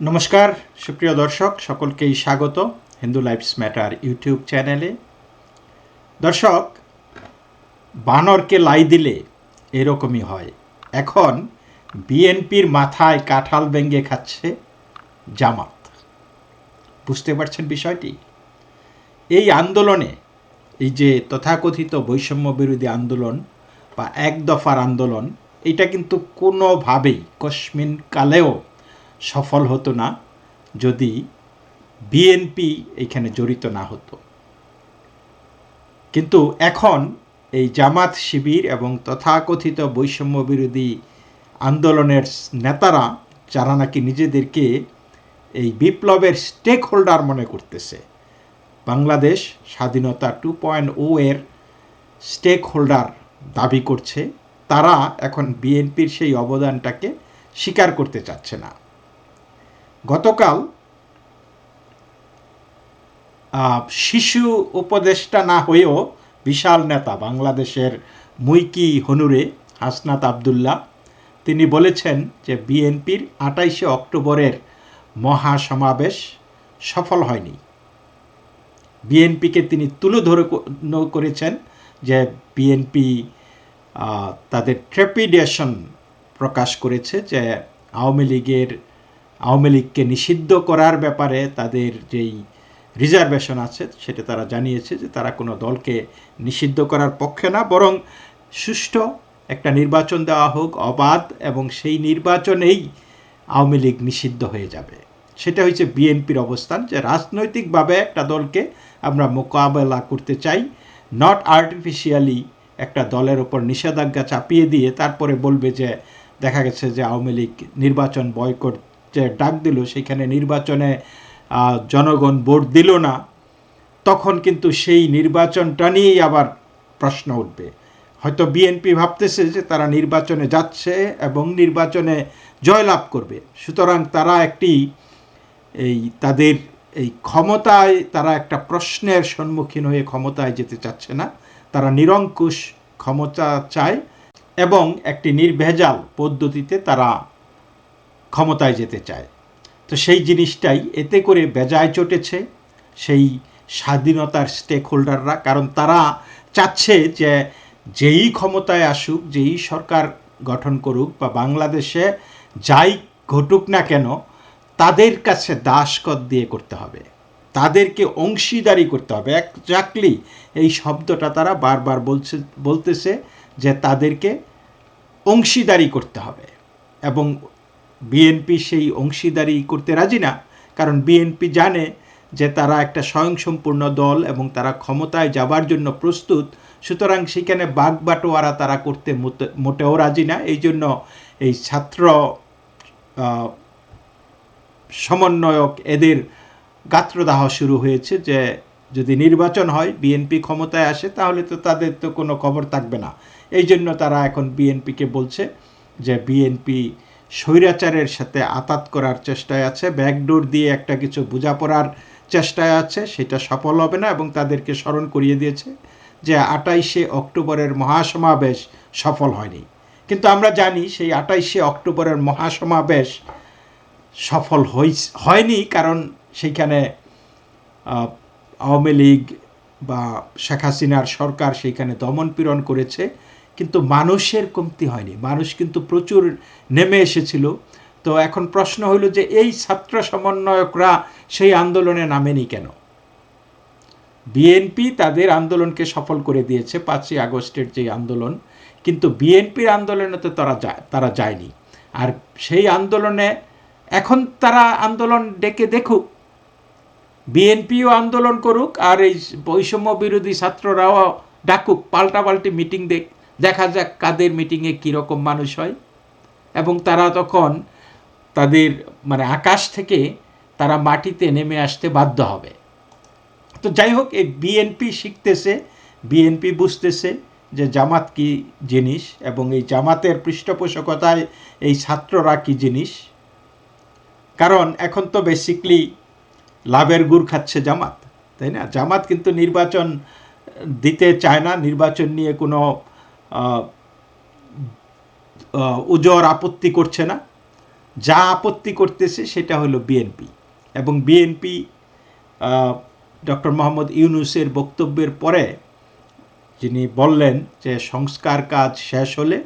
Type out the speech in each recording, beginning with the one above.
নমস্কার, সুপ্রিয় দর্শক, সকলকেই স্বাগত হিন্দু লাইফস ম্যাটার ইউটিউব চ্যানেলে। দর্শক, বানরকে লাই দিলে এরকমই হয়। এখন বিএনপির মাথায় কাঁঠাল ভেঙ্গে খাচ্ছে জামাত। বুঝতে পারছেন বিষয়টি? এই আন্দোলনে, এই যে তথাকথিত বৈষম্য বিরোধী আন্দোলন বা এক দফার আন্দোলন, এটা কিন্তু কোনোভাবেই কশ্মিন কালেও সফল হতো না যদি বিএনপি এখানে জড়িত না হতো। কিন্তু এখন এই জামাত শিবির এবং তথাকথিত বৈষম্য বিরোধী আন্দোলনের নেতারা যারা নাকি নিজেদেরকে এই বিপ্লবের স্টেক হোল্ডার মনে করতেছে, বাংলাদেশ স্বাধীনতা টু পয়েন্ট ও এর স্টেক হোল্ডার দাবি করছে, তারা এখন বিএনপির সেই অবদানটাকে স্বীকার করতে চাচ্ছে না। গতকাল শিশু উপদেষ্টা না হয়েও বিশাল নেতা বাংলাদেশের মুইকি হনুরে, হাসনাত আবদুল্লাহ, তিনি বলেছেন যে বিএনপির আটাইশে অক্টোবরের মহাসমাবেশ সফল হয়নি। বিএনপিকে তিনি তুলে ধরে করেছেন যে বিএনপি তাদের ট্রেপিডেশন প্রকাশ করেছে যে আওয়ামী লীগের আওয়ামী লীগকে নিষিদ্ধ করার ব্যাপারে তাদের যেই রিজার্ভেশন আছে, সেটা তারা জানিয়েছে যে তারা কোনো দলকে নিষিদ্ধ করার পক্ষে না, বরং সুষ্ঠু একটা নির্বাচন দেওয়া হোক, অবাধ, এবং সেই নির্বাচনেই আওয়ামী লীগ নিষিদ্ধ হয়ে যাবে। সেটা হচ্ছে বিএনপির অবস্থান, যে রাজনৈতিকভাবে একটা দলকে আমরা মোকাবেলা করতে চাই নট আর্টিফিশিয়ালি একটা দলের ওপর নিষেধাজ্ঞা চাপিয়ে দিয়ে, তারপরে বলবে যে, দেখা গেছে যে আওয়ামী লীগ নির্বাচন বয়কট ডাক দিল, সেখানে নির্বাচনে জনগণ ভোট দিল না, তখন কিন্তু সেই নির্বাচনটা নিয়েই আবার প্রশ্ন উঠবে। হয়তো বিএনপি ভাবতেছে যে তারা নির্বাচনে যাচ্ছে এবং নির্বাচনে জয়লাভ করবে। সুতরাং তারা একটি, এই তাদের এই ক্ষমতায়, তারা একটা প্রশ্নের সম্মুখীন হয়ে ক্ষমতায় যেতে চাচ্ছে না। তারা নিরঙ্কুশ ক্ষমতা চায় এবং একটি নির্ভেজাল পদ্ধতিতে তারা ক্ষমতায় যেতে চায়। তো সেই জিনিসটাই এতে করে বেজায় চটেছে সেই স্বাধীনতার স্টেক হোল্ডাররা কারণ তারা চাচ্ছে যে যেই ক্ষমতায় আসুক, যেই সরকার গঠন করুক বা বাংলাদেশে যাই ঘটুক না কেন, তাদের কাছে দাসকত দিয়ে করতে হবে। তাদেরকে অংশীদারি করতে হবে। একজাক্টলি এই শব্দটা তারা বারবার বলছে, বলতেছে যে তাদেরকে অংশীদারি করতে হবে। এবং বিএনপি সেই অংশীদারি করতে রাজি না, কারণ বিএনপি জানে যে তারা একটা স্বয়ংসম্পূর্ণ দল এবং তারা ক্ষমতায় যাবার জন্য প্রস্তুত, সুতরাং সেখানে বাগ বাটোয়ারা তারা করতে মোটেও রাজি না। এই জন্য এই ছাত্র সমন্বয়ক এদের গাত্রদাহ শুরু হয়েছে যে যদি নির্বাচন হয়, বিএনপি ক্ষমতায় আসে, তাহলে তো তাদের তো কোনো খবর থাকবে না। এই জন্য তারা এখন বিএনপিকে বলছে যে বিএনপি স্বৈরাচারের সাথে আতাত করার চেষ্টায় আছে। ব্যাকডোর দিয়ে একটা কিছু বোঝাপড়ার চেষ্টায় আছে, সেটা সফল হবে না এবং তাদেরকে স্মরণ করিয়ে দিয়েছে যে আটাইশে অক্টোবরের মহাসমাবেশ সফল হয়নি। কিন্তু আমরা জানি সেই আটাইশে অক্টোবরের মহাসমাবেশ সফল হয়নি কারণ সেইখানে আওয়ামী লীগ বা শেখ হাসিনার সরকার সেইখানে দমন পীড়ন করেছে। কিন্তু মানুষের কমতি হয়নি। মানুষ কিন্তু প্রচুর নেমে এসেছিল। তো এখন প্রশ্ন হলো যে এই ছাত্র সমন্বয়করা সেই আন্দোলনে নামেনি কেন? বিএনপি তাদের আন্দোলনকে সফল করে দিয়েছে পাঁচই আগস্টের যে আন্দোলন। কিন্তু বিএনপির আন্দোলনে তো তারা যায় তারা যায়নি। আর সেই আন্দোলনে এখন তারা আন্দোলন ডেকে দেখুক। বিএনপিও আন্দোলন করুক আর এই বৈষম্য বিরোধী ছাত্ররাও ডাকুক, পাল্টাপাল্টি মিটিং দেখ দেখা যাক কাদের মিটিংয়ে কীরকম মানুষ হয়। এবং তারা তখন তাদের মানে আকাশ থেকে তারা মাটিতে নেমে আসতে বাধ্য হবে। তো যাই হোক, এই বিএনপি শিখতেছে বিএনপি বুঝতেছে যে জামাত কি জিনিস এবং এই জামাতের পৃষ্ঠপোষকতায় এই ছাত্ররা কি জিনিস। কারণ এখন তো বেসিকলি লাভের গুড় খাচ্ছে জামাত, তাই না? জামাত কিন্তু নির্বাচন দিতে চায় না, নির্বাচন নিয়ে কোনো উজর আপত্তি করছে না। যা আপত্তি করতেছে সেটা হলো বিএনপি। এবং বিএনপি ডক্টর মোহাম্মদ ইউনুসের বক্তব্যের পরে যিনি বললেন যে সংস্কার কাজ শেষ হলে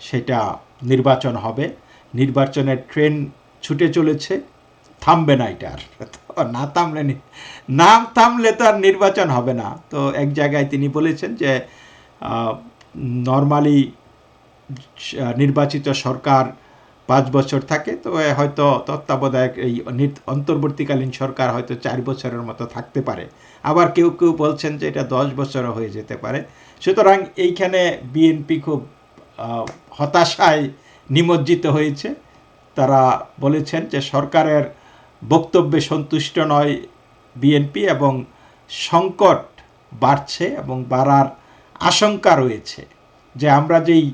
সেটা নির্বাচন হবে, নির্বাচনের ট্রেন ছুটে চলেছে, থামবে না এটা আর। না থামলে না থামলে তো আর নির্বাচন হবে না। তো এক জায়গায় তিনি বলেছেন যে নর্মালি নির্বাচিত সরকার পাঁচ বছর থাকে, তো হয়তো তত্ত্বাবধায়ক এই অন্তর্বর্তীকালীন সরকার হয়তো চার বছরের মতো থাকতে পারে। আবার কেউ কেউ বলছেন যে এটা দশ বছরও হয়ে যেতে পারে। সুতরাং এইখানে বিএনপি খুব হতাশায় নিমজ্জিত হয়েছে। তারা বলেছেন যে সরকারের বক্তব্যে সন্তুষ্ট নয় বিএনপি এবং সংকট বাড়ছে এবং বাড়ার আশঙ্কা রয়েছে যে আমরা যেই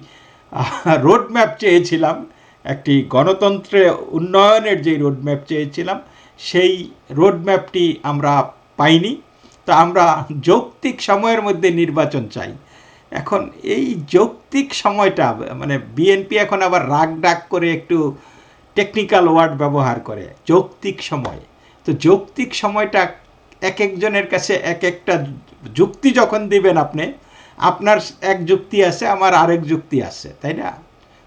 রোডম্যাপ চেয়েছিলাম, একটি গণতন্ত্রে উন্নয়নের যে রোডম্যাপ চেয়েছিলাম, সেই রোডম্যাপটি আমরা পাইনি। তা আমরা যৌক্তিক সময়ের মধ্যে নির্বাচন চাই। এখন এই যৌক্তিক সময়টা মানে বিএনপি এখন আবার রাগ ডাক করে একটু টেকনিক্যাল ওয়ার্ড ব্যবহার করে, যৌক্তিক সময়। তো যৌক্তিক সময়টা এক একজনের কাছে এক একটা যুক্তি যখন দিবেন আপনি আপনার এক যুক্তি আছে, আমার আরেক যুক্তি আছে, তাই না?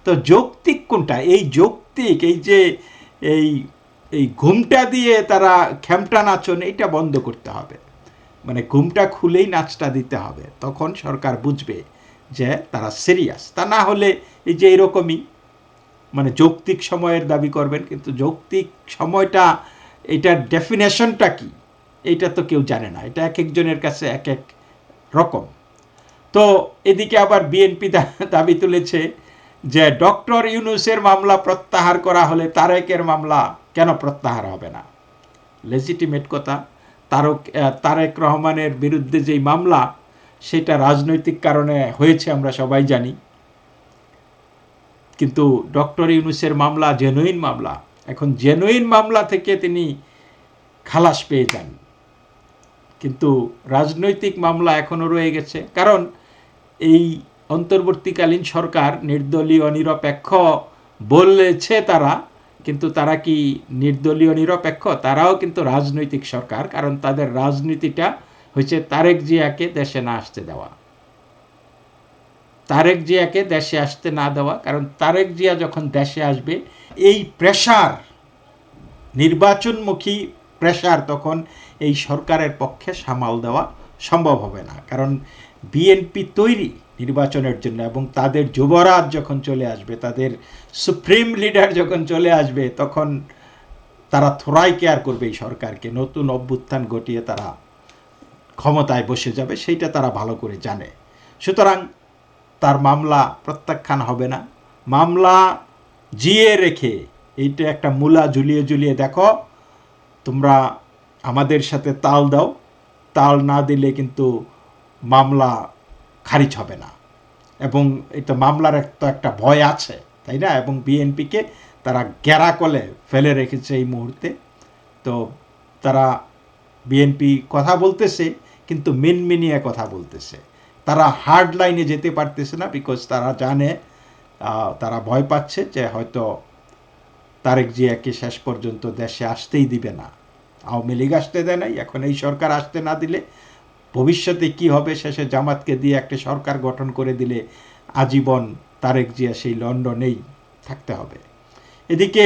তো যৌক্তিক কোনটা? এই যৌক্তিক, এই যে, এই এই ঘুমটা দিয়ে তারা খেমটা নাচন এটা বন্ধ করতে হবে। মানে ঘুমটা খুলেই নাচটা দিতে হবে। তখন সরকার বুঝবে যে তারা সিরিয়াস তা না হলে এই যে এরকমই মানে যৌক্তিক সময়ের দাবি করবেন, কিন্তু যৌক্তিক সময়টা, এটার ডেফিনেশনটা কি? এটা তো কেউ জানে না। এটা এক একজনের কাছে এক এক রকম। তো এদিকে আবার বিএনপি দাবি তুলেছে যে ডক্টর ইউনুসের মামলা প্রত্যাহার করা হলে তারেকের মামলা কেন প্রত্যাহার হবে না? লেজিটিমেট কথা। তারক তারেক রহমানের বিরুদ্ধে যেই মামলা, সেটা রাজনৈতিক কারণে হয়েছে আমরা সবাই জানি। কিন্তু ডক্টর ইউনুসের মামলা জেনুইন মামলা। এখন জেনুইন মামলা থেকে তিনি খালাস পেয়ে যান। কিন্তু রাজনৈতিক মামলা এখনও রয়ে গেছে। কারণ এই অন্তর্বর্তীকালীন সরকার নির্দলীয় নিরপেক্ষ বলেছে তারা, কিন্তু তারা কি নির্দলীয় নিরপেক্ষ তারাও কিন্তু রাজনৈতিক সরকার, কারণ তাদের রাজনীতিটা হচ্ছে তারেক জিয়াকে দেশে না আসতে দেওয়া। তারেক জিয়াকে দেশে আসতে না দেওয়া, কারণ তারেক জিয়া যখন দেশে আসবে, এই প্রেশার নির্বাচনমুখী প্রেশার তখন এই সরকারের পক্ষে সামাল দেওয়া সম্ভব হবে না। কারণ বিএনপি তৈরি নির্বাচনের জন্য এবং তাদের যুবরাজ যখন চলে আসবে, তাদের সুপ্রিম লিডার যখন চলে আসবে, তখন তারা থোড়াই কেয়ার করবে এই সরকারকে। নতুন অভ্যুত্থান ঘটিয়ে তারা ক্ষমতায় বসে যাবে, সেইটা তারা ভালো করে জানে। সুতরাং তার মামলা প্রত্যাখ্যান হবে না। মামলা জিয়ে রেখে এইটা একটা মূলা ঝুলিয়ে ঝুলিয়ে দেখো, তোমরা আমাদের সাথে তাল দাও। তাল না দিলে কিন্তু মামলা খারিজ হবে না। এবং এটা মামলার তো একটা ভয় আছে, তাই না? এবং বিএনপিকে তারা গ্যারা কলে ফেলে রেখেছে এই মুহূর্তে। তো তারা বিএনপি কথা বলতেছে, কিন্তু মিনমিনিয়ে কথা বলতেছে। তারা হার্ড লাইনে যেতে পারতেছে না বিকজ তারা জানে তারা ভয় পাচ্ছে যে হয়তো তারেক জিয়াকে শেষ পর্যন্ত দেশে আসতেই দিবে না। আওয়ামী লীগ আসতে দেয় নাই, এখন এই সরকার আসতে না দিলে ভবিষ্যতে কি হবে শেষে জামাতকে দিয়ে একটা সরকার গঠন করে দিলে আজীবন তারেক জিয়া সেই লন্ডনেই থাকতে হবে। এদিকে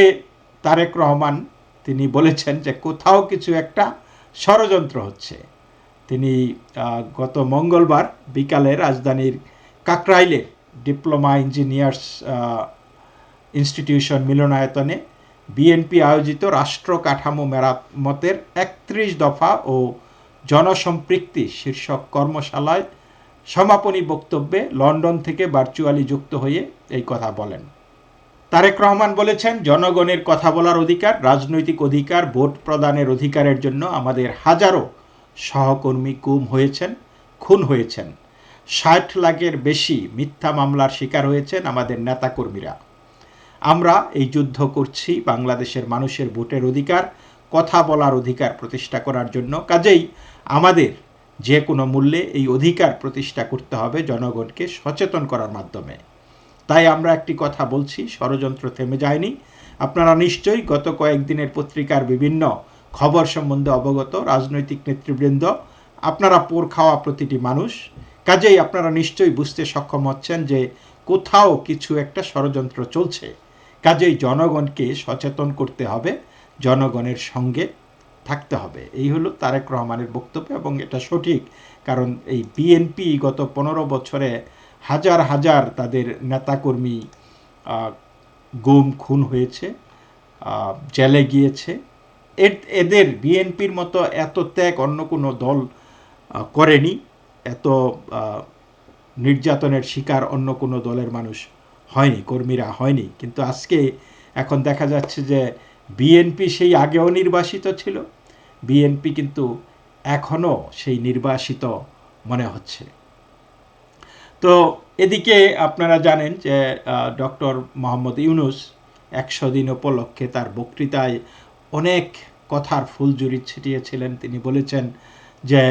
তারেক রহমান, তিনি বলেছেন যে কোথাও কিছু একটা ষড়যন্ত্র হচ্ছে। তিনি গত মঙ্গলবার বিকালে রাজধানীর কাকরাইলে ডিপ্লোমা ইঞ্জিনিয়ার্স ইনস্টিটিউশন মিলনায়তনে বিএনপি আয়োজিত রাষ্ট্র কাঠামো মেরামতের একত্রিশ দফা ও জনসম্পৃক্তি শীর্ষক কর্মশালায় সমাপনী বক্তব্যে লন্ডন থেকে ভার্চুয়ালি যুক্ত হয়ে এই কথা বলেন। তারেক রহমান বলেছেন, জনগণের কথা বলার অধিকার, রাজনৈতিক অধিকার, ভোট প্রদানের অধিকারের জন্য আমাদের হাজারো সহকর্মী গুম হয়েছেন, খুন হয়েছেন। ষাট লাখের বেশি মিথ্যা মামলার শিকার হয়েছেন আমাদের নেতাকর্মীরা। আমরা এই যুদ্ধ করছি বাংলাদেশের মানুষের ভোটের অধিকার কথা বলার অধিকার প্রতিষ্ঠা করার জন্য। কাজেই আমাদের যে কোনো মূল্যে এই অধিকার প্রতিষ্ঠা করতে হবে জনগণকে সচেতন করার মাধ্যমে। তাই আমরা একটি কথা বলছি, ষড়যন্ত্র থেমে যায়নি। আপনারা নিশ্চয়ই গত কয়েকদিনের পত্রিকার বিভিন্ন খবর সম্বন্ধে অবগত, রাজনৈতিক নেতৃবৃন্দ। আপনারা পোর খাওয়া প্রতিটি মানুষ। কাজেই আপনারা নিশ্চয়ই বুঝতে সক্ষম হচ্ছেন যে কোথাও কিছু একটা ষড়যন্ত্র চলছে। কাজেই জনগণকে সচেতন করতে হবে। জনগণের সঙ্গে থাকতে হবে। এই হলো তারেক রহমানের বক্তব্য এবং এটা সঠিক, কারণ এই বিএনপি গত পনেরো বছরে হাজার হাজার তাদের নেতাকর্মী গুম, খুন হয়েছে জেলে গিয়েছে। এদের বিএনপির মতো এত ত্যাগ অন্য কোনো দল করেনি। এত নির্যাতনের শিকার অন্য কোনো দলের মানুষ হয়নি, কর্মীরা হয়নি। কিন্তু আজকে এখন দেখা যাচ্ছে যে বিএনপি সেই আগেও নির্বাসিত ছিল। বিএনপি কিন্তু এখনও সেই নির্বাসিত মনে হচ্ছে। তো এদিকে আপনারা জানেন যে ডক্টর মোহাম্মদ ইউনুস একশো দিন উপলক্ষে তার বক্তৃতায় অনেক কথার ফুলজুরি ছিটিয়েছিলেন। তিনি বলেছেন যে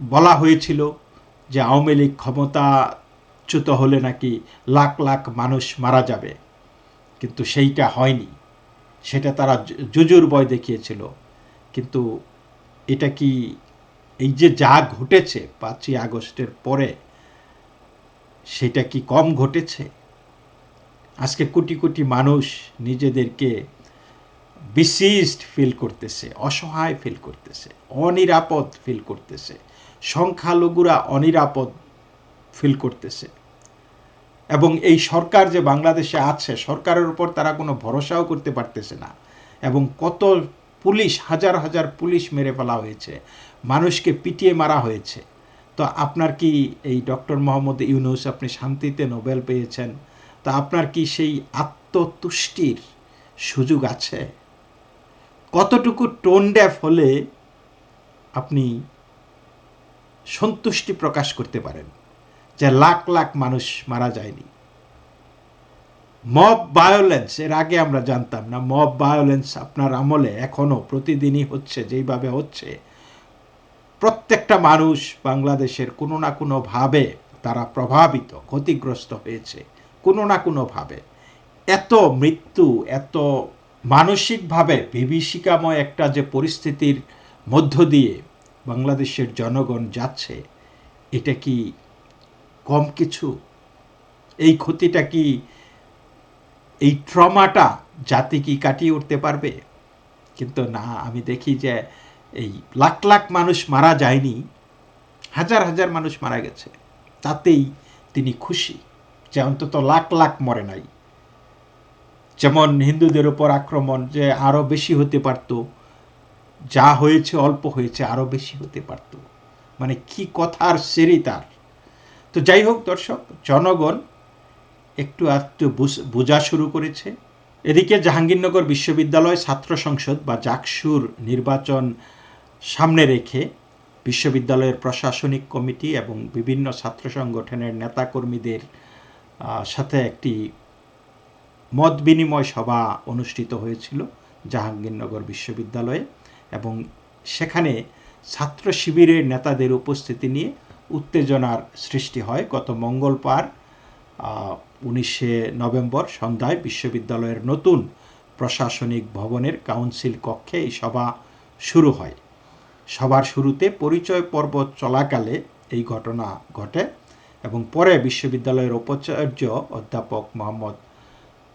বলা হয়েছিল যে আওয়ামী লীগ ক্ষমতাচ্যুত হলে নাকি লাখ লাখ মানুষ মারা যাবে। কিন্তু সেইটা হয়নি। সেটা তারা জুজুর বয় দেখিয়েছিল। কিন্তু এটা কি এই যে যা ঘটেছে পাঁচই আগস্টের পরে, সেটা কি কম ঘটেছে? আজকে কোটি কোটি মানুষ নিজেদেরকে বিসিজড ফিল করতেছে, অসহায় ফিল করতেছে, অনিরাপদ ফিল করতেছে, সংখ্যালঘুরা অনিরাপদ ফিল করতেছে। এবং এই সরকার যে বাংলাদেশে আছে, সরকারের উপর তারা কোনো ভরসাও করতে পারতেছে না। এবং কত পুলিশ, হাজার হাজার পুলিশ মেরে ফেলা হয়েছে। মানুষকে পিটিয়ে মারা হয়েছে। তো আপনার কি এই ডক্টর মোহাম্মদ ইউনুস আপনি শান্তিতে নোবেল পেয়েছেন? তা আপনার কি সেই আত্মতুষ্টির সুযোগ আছে? কতটুকু টোন ড্যাফ হলে আপনি সন্তুষ্টি প্রকাশ করতে পারেন? যে লাখ লাখ মানুষ মারা যায়নি। মব ভায়োলেন্স এর আগে আমরা জানতাম না, মব ভায়োলেন্স আপনার আমলে এখনও প্রতিদিনই হচ্ছে, যেইভাবে হচ্ছে। প্রত্যেকটা মানুষ বাংলাদেশের কোনো না কোনোভাবে তারা প্রভাবিত, ক্ষতিগ্রস্ত হয়েছে, কোনো না কোনোভাবে এত মৃত্যু, এত মানসিকভাবে বিভীষিকাময় একটা যে পরিস্থিতির মধ্য দিয়ে বাংলাদেশের জনগণ যাচ্ছে, এটা কি কম কিছু? এই ক্ষতিটা কি, এই ট্রমাটা জাতি কি কাটিয়ে উঠতে পারবে? কিন্তু না, আমি দেখি যে এই লাখ লাখ মানুষ মারা যায়নি, হাজার হাজার মানুষ মারা গেছে। তাতেই তিনি খুশি যে অন্তত লাখ লাখ মরে নাই। যেমন হিন্দুদের উপর আক্রমণ যে আরও বেশি হতে পারত, যা হয়েছে, অল্প হয়েছে আরও বেশি হতে পারত। মানে কি কথার সেরি তার? তো যাই হোক, দর্শক, জনগণ একটু একটু বোঝা শুরু করেছে। এদিকে জাহাঙ্গীরনগর বিশ্ববিদ্যালয় ছাত্র সংসদ বা জাকসুর নির্বাচন সামনে রেখে বিশ্ববিদ্যালয়ের প্রশাসনিক কমিটি এবং বিভিন্ন ছাত্র সংগঠনের নেতাকর্মীদের সাথে একটি মত বিনিময় সভা অনুষ্ঠিত হয়েছিল জাহাঙ্গীরনগর বিশ্ববিদ্যালয়ে এবং সেখানে ছাত্র শিবিরের নেতাদের উপস্থিতি নিয়ে উত্তেজনার সৃষ্টি হয়। গত মঙ্গলবার উনিশে নভেম্বর সন্ধ্যায় বিশ্ববিদ্যালয়ের নতুন প্রশাসনিক ভবনের কাউন্সিল কক্ষে এই সভা শুরু হয়। সবার শুরুতে পরিচয় পর্ব চলাকালে এই ঘটনা ঘটে এবং পরে বিশ্ববিদ্যালয়ের উপাচার্য অধ্যাপক মোহাম্মদ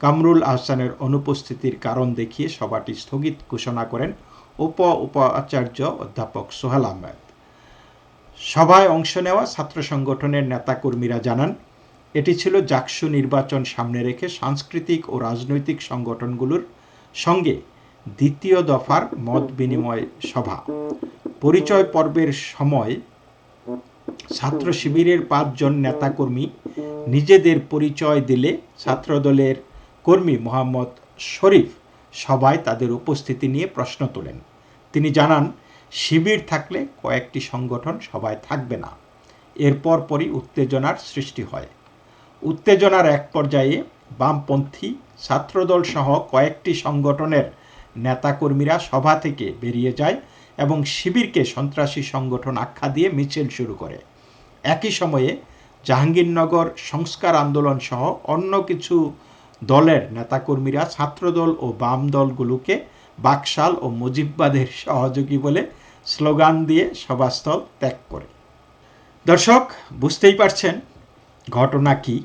কামরুল আহসানের অনুপস্থিতির কারণ দেখিয়ে সভাটি স্থগিত ঘোষণা করেন উপ উপাচার্য অধ্যাপক সোহেল আহমেদ। সভায় অংশ নেওয়া ছাত্র সংগঠনের নেতাকর্মীরা জানান, এটি ছিল জাকসু নির্বাচন সামনে রেখে সাংস্কৃতিক ও রাজনৈতিক সংগঠনগুলোর সঙ্গে দ্বিতীয় দফার মত বিনিময় সভা। পরিচয় পর্বের সময় ছাত্র শিবিরের পাঁচজন নেতাকর্মী নিজেদের পরিচয় দিলে ছাত্রদলের কর্মী মোহাম্মদ শরীফ সবাই তাদের উপস্থিতি নিয়ে প্রশ্ন তোলেন। তিনি জানান শিবির থাকলে কয়েকটি সংগঠন সবাই থাকবে না। এরপর পরই উত্তেজনার সৃষ্টি হয়। উত্তেজনার এক পর্যায়ে বামপন্থী ছাত্রদল সহ কয়েকটি সংগঠনের নেতাকর্মীরা সভা থেকে বেরিয়ে যায় এবং শিবিরকে সন্ত্রাসী সংগঠন আখ্যা দিয়ে মিছিল শুরু করে। একই সময়ে জাহাঙ্গীরনগর সংস্কার আন্দোলন সহ অন্য কিছু দলের নেতাকর্মীরা ছাত্রদল ও বাম দলগুলোকে বাকশাল ও মুজিববাদের সহযোগী বলে স্লোগান দিয়ে সভাস্থল ত্যাগ করে। দর্শক, বুঝতেই পারছেন ঘটনা কি।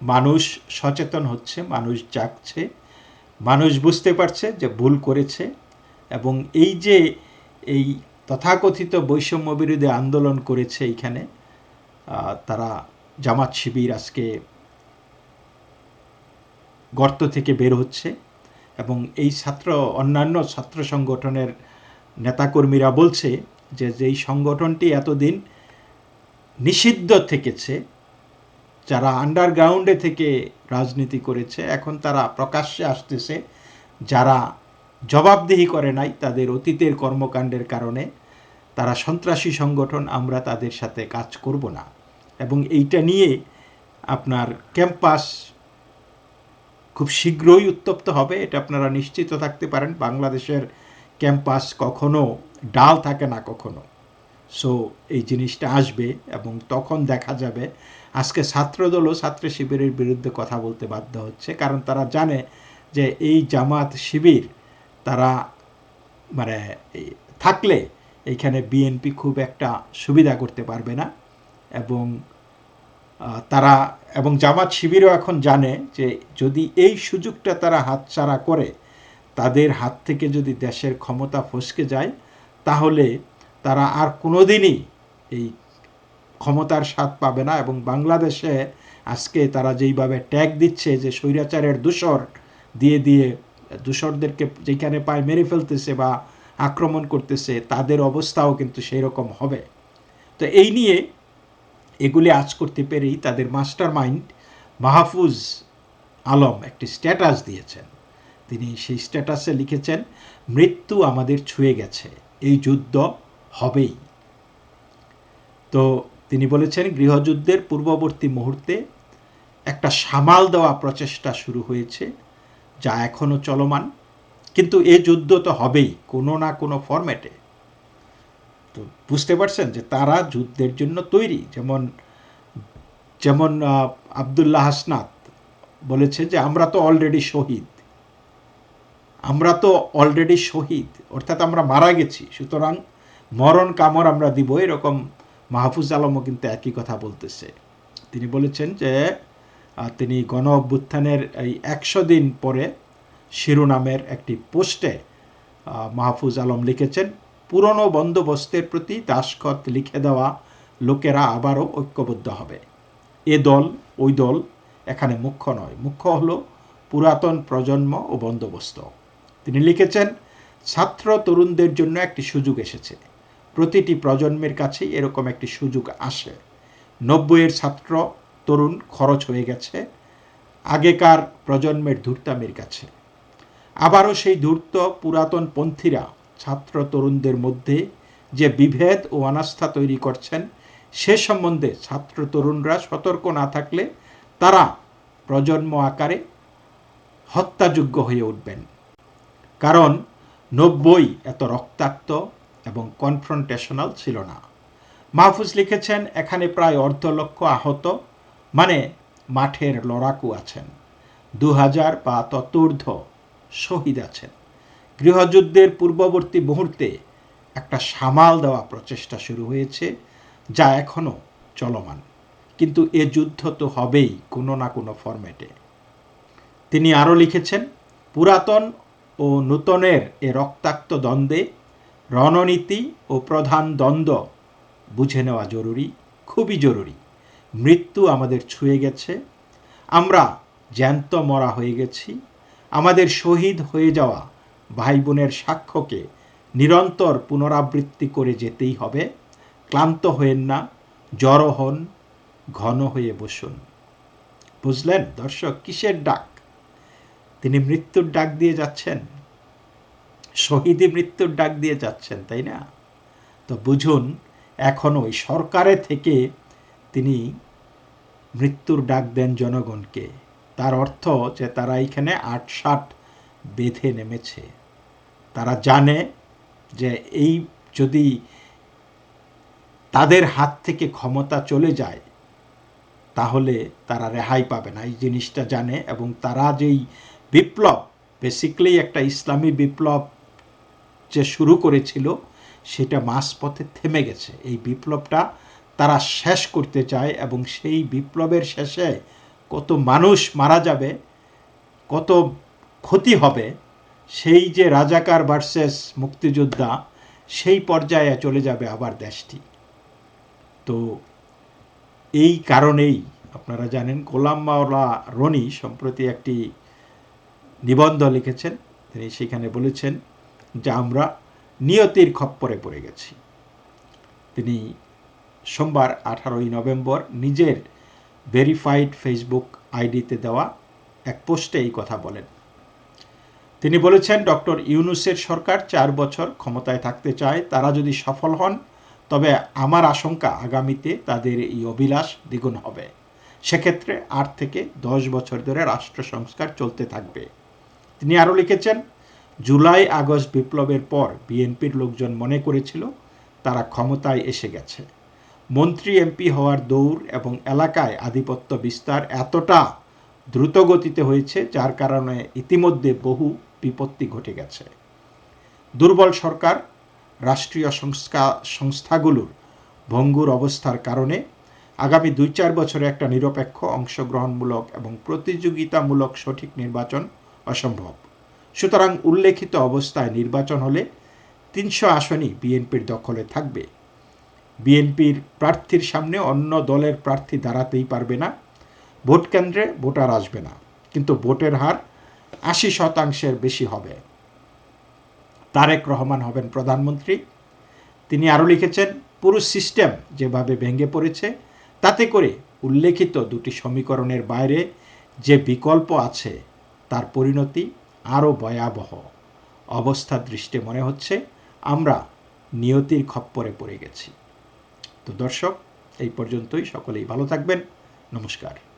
মানুষ সচেতন হচ্ছে, মানুষ জাগছে, মানুষ বুঝতে পারছে যে ভুল করেছে এবং এই যে এই তথাকথিত বৈষম্য বিরোধী আন্দোলন করেছে এইখানে তারা জামাত শিবির আজকে গর্ত থেকে বের হচ্ছে এবং এই ছাত্র, অন্যান্য ছাত্র সংগঠনের নেতাকর্মীরা বলছে যে যেই সংগঠনটি এতদিন নিষিদ্ধ থেকেছে, যারা আন্ডারগ্রাউন্ডে থেকে রাজনীতি করেছে, এখন তারা প্রকাশ্যে আসতেছে, যারা জবাবদিহি করে নাই তাদের অতীতের কর্মকাণ্ডের কারণে, তারা সন্ত্রাসী সংগঠন, আমরা তাদের সাথে কাজ করব না। এবং এইটা নিয়ে আপনার ক্যাম্পাস খুব শীঘ্রই উত্তপ্ত হবে, এটা আপনারা নিশ্চিত থাকতে পারেন। বাংলাদেশের ক্যাম্পাস কখনো, ডাল থাকে না কখনো। সো এই জিনিসটা আসবে এবং তখন দেখা যাবে। আজকে ছাত্রদলও ছাত্র শিবিরের বিরুদ্ধে কথা বলতে বাধ্য হচ্ছে, কারণ তারা জানে যে এই জামাত শিবির, তারা মানে থাকলে এইখানে বিএনপি খুব একটা সুবিধা করতে পারবে না এবং তারা এবং জামাত শিবিরও এখন জানে যে যদি এই সুযোগটা তারা হাতছাড়া করে তাদের হাত থেকে যদি দেশের ক্ষমতা ফসকে যায়, তাহলে তারা আর কোনোদিনই এই ক্ষমতার স্বাদ পাবে না এবং বাংলাদেশে আজকে তারা যেইভাবে ট্যাগ দিচ্ছে যে স্বৈরাচারের দূষর দিয়ে দিয়ে দূষরদেরকে যেখানে পায় মেরে ফেলতেছে বা আক্রমণ করতেছে, তাদের অবস্থাও কিন্তু সেই রকম হবে। তো এই নিয়ে এগুলি আজ করতে পেরেই তাদের মাস্টার মাইন্ড মাহফুজ আলম একটি স্ট্যাটাস দিয়েছেন। তিনি সেই স্ট্যাটাসে লিখেছেন, মৃত্যু আমাদের ছুঁয়ে গেছে, এই যুদ্ধ হবেই। তো তিনি বলেছেন, গৃহযুদ্ধের পূর্ববর্তী মুহূর্তে একটা সামাল দেওয়া প্রচেষ্টা শুরু হয়েছে, যা এখনও চলমান, কিন্তু এ যুদ্ধ তো হবেই, কোনো না কোনো ফরম্যাটে। তো বুঝতে পারছেন যে তারা যুদ্ধের জন্য তৈরি, যেমন যেমন আবদুল্লাহ হাসনাত বলেছে যে, আমরা তো অলরেডি শহীদ। আমরা তো অলরেডি শহীদ, অর্থাৎ আমরা মারা গেছি, সুতরাং মরণ কামর আমরা দিব, এরকম মাহফুজ আলমও কিন্তু একই কথা বলতেছে। তিনি বলেছেন যে তিনি গণ অভ্যুত্থানের এই একশো দিন পরে শিরোনামের একটি পোস্টে মাহফুজ আলম লিখেছেন, পুরনো বন্দোবস্তের প্রতি দাসখত লিখে দেওয়া লোকেরা আবারও ঐক্যবদ্ধ হবে। এ দল, ওই দল এখানে মুখ্য নয়। মুখ্য হল পুরাতন প্রজন্ম ও বন্দোবস্ত। তিনি লিখেছেন, ছাত্র তরুণদের জন্য একটি সুযোগ এসেছে। প্রতিটি প্রজন্মের কাছেই এরকম একটি সুযোগ আসে। নব্বইয়ের ছাত্র, তরুণ খরচ হয়ে গেছে আগেকার প্রজন্মের ধূর্তামের কাছে। আবারও সেই ধূর্ত পুরাতন পন্থীরা ছাত্র তরুণদের মধ্যে যে বিভেদ ও অনাস্থা তৈরি করছেন, সে সম্বন্ধে ছাত্র তরুণরা সতর্ক না থাকলে তারা প্রজন্ম আকারে হত্যাযোগ্য হয়ে উঠবেন। কারণ নব্বই এত রক্তাক্ত এবং কনফ্রন্টেশনাল ছিল না। মাহফুজ লিখেছেন, এখানে প্রায় অর্ধ লক্ষ আহত মানে মাঠের লড়াকু আছেন। দু হাজার বা ততূর্ধ শহীদ আছেন। গৃহযুদ্ধের পূর্ববর্তী মুহূর্তে একটা সামাল দেওয়া প্রচেষ্টা শুরু হয়েছে, যা এখনও চলমান। কিন্তু এ যুদ্ধ তো হবেই কোনো না কোনো ফরম্যাটে তিনি আরও লিখেছেন, পুরাতন ও নূতনের এ রক্তাক্ত দ্বন্দ্বে রণনীতি ও প্রধান দ্বন্দ্ব বুঝে নেওয়া জরুরি, খুবই জরুরি। মৃত্যু আমাদের ছুঁয়ে গেছে, আমরা জ্যান্ত মরা হয়ে গেছি, আমাদের শহীদ হয়ে যাওয়া ভাই বোনের সাক্ষ্যকে নিরন্তর পুনরাবৃত্তি করে যেতেই হবে, ক্লান্ত হয়েন না, জড়ো হন, ঘন হয়ে বসুন। বুঝলেন দর্শক, কিসের ডাক? তিনি মৃত্যুর ডাক দিয়ে যাচ্ছেন। শহীদি মৃত্যুর ডাক দিয়ে যাচ্ছেন, তাই না? তো বুঝুন, এখন ওই সরকারে থেকে তিনি মৃত্যুর ডাক দেন জনগণকে। তার অর্থ যে তারা এখানে আটসাট বেঁধে নেমেছে। তারা জানে যে এই যদি তাদের হাত থেকে ক্ষমতা চলে যায়, তাহলে তারা রেহাই পাবে না। এই জিনিসটা জানে এবং তারা যেই বিপ্লব বেসিক্যালি একটা ইসলামী বিপ্লব যে শুরু করেছিল, সেটা মাঝপথে থেমে গেছে। এই বিপ্লবটা তারা শেষ করতে চায় এবং সেই বিপ্লবের শেষে কত মানুষ মারা যাবে, কত ক্ষতি হবে, সেই যে রাজাকার ভার্সেস মুক্তিযোদ্ধা, সেই পর্যায়ে চলে যাবে আবার দেশটি। তো এই কারণেই, আপনারা জানেন, গোলাম মাওলা রনি সম্প্রতি একটি নিবন্ধ লিখেছেন। তিনি সেখানে বলেছেন যে, আমরা নিয়তির খপ্পরে পড়ে গেছি। তিনি সোমবার আঠারোই নভেম্বর নিজের ভেরিফাইড ফেসবুক আইডিতে দেওয়া এক পোস্টে এই কথা বলেন। তিনি বলেছেন, ডক্টর ইউনুসের সরকার চার বছর ক্ষমতায় থাকতে চায়, তারা যদি সফল হন, তবে আমার আশঙ্কা আগামীতে তাদের এই অভিলাষ দ্বিগুণ হবে। সেক্ষেত্রে আট থেকে দশ বছর ধরে রাষ্ট্র সংস্কার চলতে থাকবে। তিনি আরও লিখেছেন, জুলাই, আগস্ট বিপ্লবের পর বিএনপির লোকজন মনে করেছিল তারা ক্ষমতায় এসে গেছে। মন্ত্রী, এমপি হওয়ার দৌড় এবং এলাকায় আধিপত্য বিস্তার এতটা দ্রুতগতিতে হয়েছে যার কারণে ইতিমধ্যে বহু বিপত্তি ঘটে গেছে। দুর্বল সরকার, রাষ্ট্রীয় সংস্থা, সংস্থাগুলোর ভঙ্গুর অবস্থার কারণে আগামী দুই চার বছরে একটা নিরপেক্ষ, অংশগ্রহণমূলক এবং প্রতিযোগিতামূলক সঠিক নির্বাচন অসম্ভব। সুতরাং উল্লেখিত অবস্থায় নির্বাচন হলে তিনশো আসনই বিএনপির দখলে থাকবে। বিএনপির প্রার্থীর সামনে অন্য দলের প্রার্থী দাঁড়াতেই পারবে না। ভোট কেন্দ্রে ভোটার আসবে না। কিন্তু ভোটের হার আশি শতাংশের বেশি হবে। তারেক রহমান হবেন প্রধানমন্ত্রী। তিনি আরও লিখেছেন, পুরো সিস্টেম যেভাবে ভেঙে পড়েছে, তাতে করে উল্লেখিত দুটি সমীকরণের বাইরে যে বিকল্প আছে তার পরিণতি আরও ভয়াবহ অবস্থা দৃষ্টে মনে হচ্ছে আমরা নিয়তির খপ্পরে পড়ে গেছি। তো দর্শক, এই পর্যন্তই। সকলেই ভালো থাকবেন। নমস্কার।